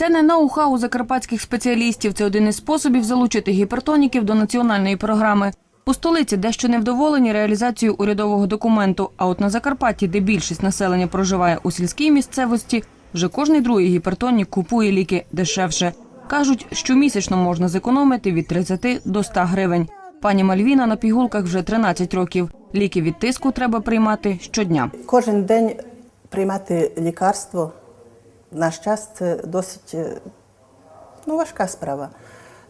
Це не ноу-хау закарпатських спеціалістів. Це один із способів залучити гіпертоніків до національної програми. У столиці дещо невдоволені реалізацією урядового документу. А от на Закарпатті, де більшість населення проживає у сільській місцевості, вже кожний другий гіпертонік купує ліки дешевше. Кажуть, щомісячно можна зекономити від 30 до 100 гривень. Пані Мальвіна на пігулках вже 13 років. Ліки від тиску треба приймати щодня. Кожен день приймати лікарство наш час це досить е, ну, важка справа.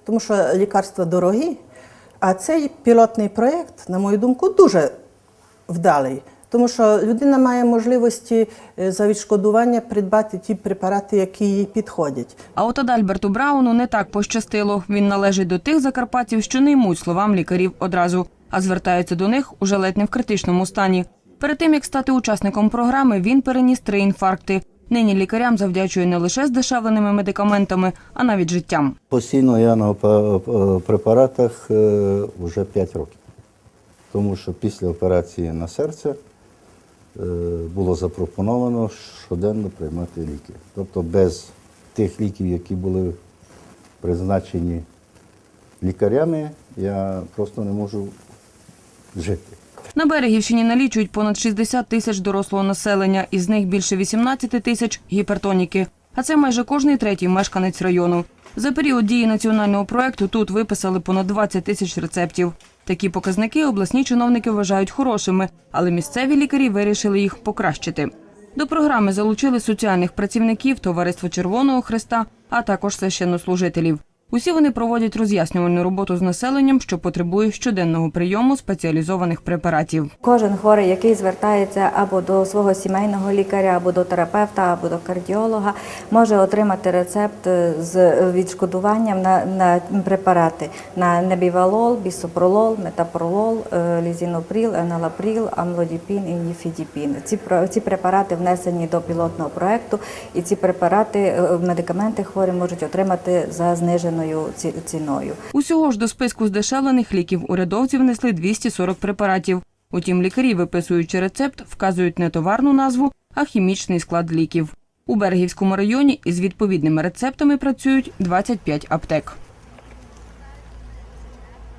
Тому що лікарства дорогі, а цей пілотний проєкт, на мою думку, дуже вдалий. Тому що людина має можливості е, за відшкодування придбати ті препарати, які їй підходять. А от Адальберту Брауну не так пощастило. Він належить до тих закарпатців, що не ймуть словам лікарів одразу, а звертаються до них уже ледь не в критичному стані. Перед тим як стати учасником програми, він переніс три інфаркти. Нині лікарям завдячує не лише здешевленими медикаментами, а навіть життям. Постійно я на препаратах е, вже 5 років. Тому що після операції на серце е, було запропоновано щоденно приймати ліки. Тобто без тих ліків, які були призначені лікарями, я просто не можу жити. На Берегівщині налічують понад 60 тисяч дорослого населення, із них більше 18 тисяч гіпертоніки. А це майже кожний третій мешканець району. За період дії національного проекту тут виписали понад 20 тисяч рецептів. Такі показники обласні чиновники вважають хорошими, але місцеві лікарі вирішили їх покращити. До програми залучили соціальних працівників, товариство Червоного Христа, а також священнослужителів. Усі вони проводять роз'яснювальну роботу з населенням, що потребує щоденного прийому спеціалізованих препаратів. Кожен хворий, який звертається або до свого сімейного лікаря, або до терапевта, або до кардіолога, може отримати рецепт е, з відшкодуванням на, на препарати на небівалол, бісопролол, метапролол, е, лізінопріл, еналапріл, амлодіпін і ніфідіпін. Ці ці препарати внесені до пілотного проекту, і ці препарати е, медикаменти хворі можуть отримати за зниженою ці- ціною. Усього ж до списку здешевлених ліків урядовці внесли 240 препаратів. Утім, лікарі, виписуючи рецепт, вказують не товарну назву, а хімічний склад ліків. У Берегівському районі із відповідними рецептами працюють 25 аптек.